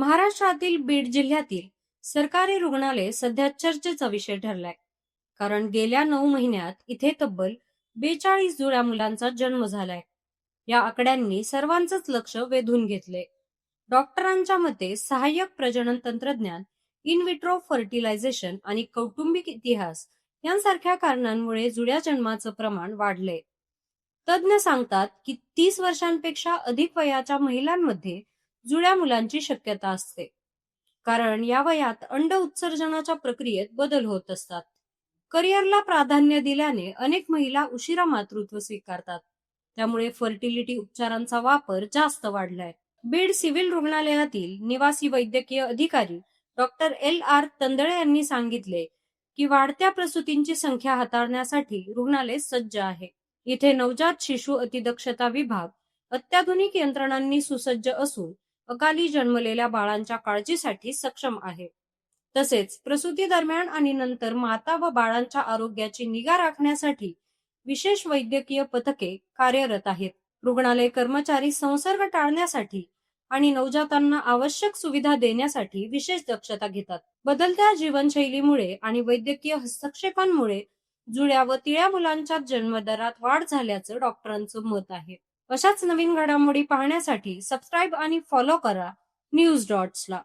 महाराष्ट्रातील बीड जिल्ह्यातील सरकारी रुग्णालय सध्या चर्चेचा विषय ठरलाय. कारण गेल्या नऊ महिन्यात इथे तब्बल बेचाळीस जुळ्या मुलांचा जन्म झालाय. या आकड्यांनी सर्वांचंच लक्ष वेधून घेतले डॉक्टरांच्या मते सहाय्यक प्रजनन तंत्रज्ञान इन विट्रो फर्टिलायझेशन आणि कौटुंबिक इतिहास यांसारख्या कारणांमुळे जुळ्या जन्माचं प्रमाण वाढले तज्ज्ञ सांगतात की तीस वर्षांपेक्षा अधिक वयाच्या महिलांमध्ये जुळ्या मुलांची शक्यता असते. कारण या वयात अंड उत्सर्जनाच्या प्रक्रियेत बदल होत असतात. करिअरला प्राधान्य दिल्याने अनेक महिला उशिरा मातृत्व स्वीकारतात. त्यामुळे फर्टिलिटी उपचारांचा वापर जास्त वाढलाय. बीड सिव्हिल रुग्णालयातील निवासी वैद्यकीय अधिकारी डॉक्टर एल. आर. तंदळे यांनी सांगितले की वाढत्या प्रसूतींची संख्या हाताळण्यासाठी रुग्णालय सज्ज आहे. इथे नवजात शिशु अतिदक्षता विभाग अत्याधुनिक यंत्रणांनी सुसज्ज असून अकाली जन्मलेल्या बाळांच्या काळजीसाठी सक्षम आहे. तसेच प्रसूती दरम्यान आणि नंतर माता व बाळांच्या आरोग्याची निगा राखण्यासाठी विशेष वैद्यकीय पथके कार्यरत आहेत. रुग्णालय कर्मचारी संसर्ग टाळण्यासाठी आणि नवजातांना आवश्यक सुविधा देण्यासाठी विशेष दक्षता घेतात. बदलत्या जीवनशैलीमुळे आणि वैद्यकीय हस्तक्षेपांमुळे जुळ्या व तिळ्या मुलांच्या जन्मदरात वाढ झाल्याचं डॉक्टरांचं मत आहे. अशाच नवीन घडामोडी पाहण्यासाठी सबस्क्राईब आणि फॉलो करा. न्यूज डॉट्सला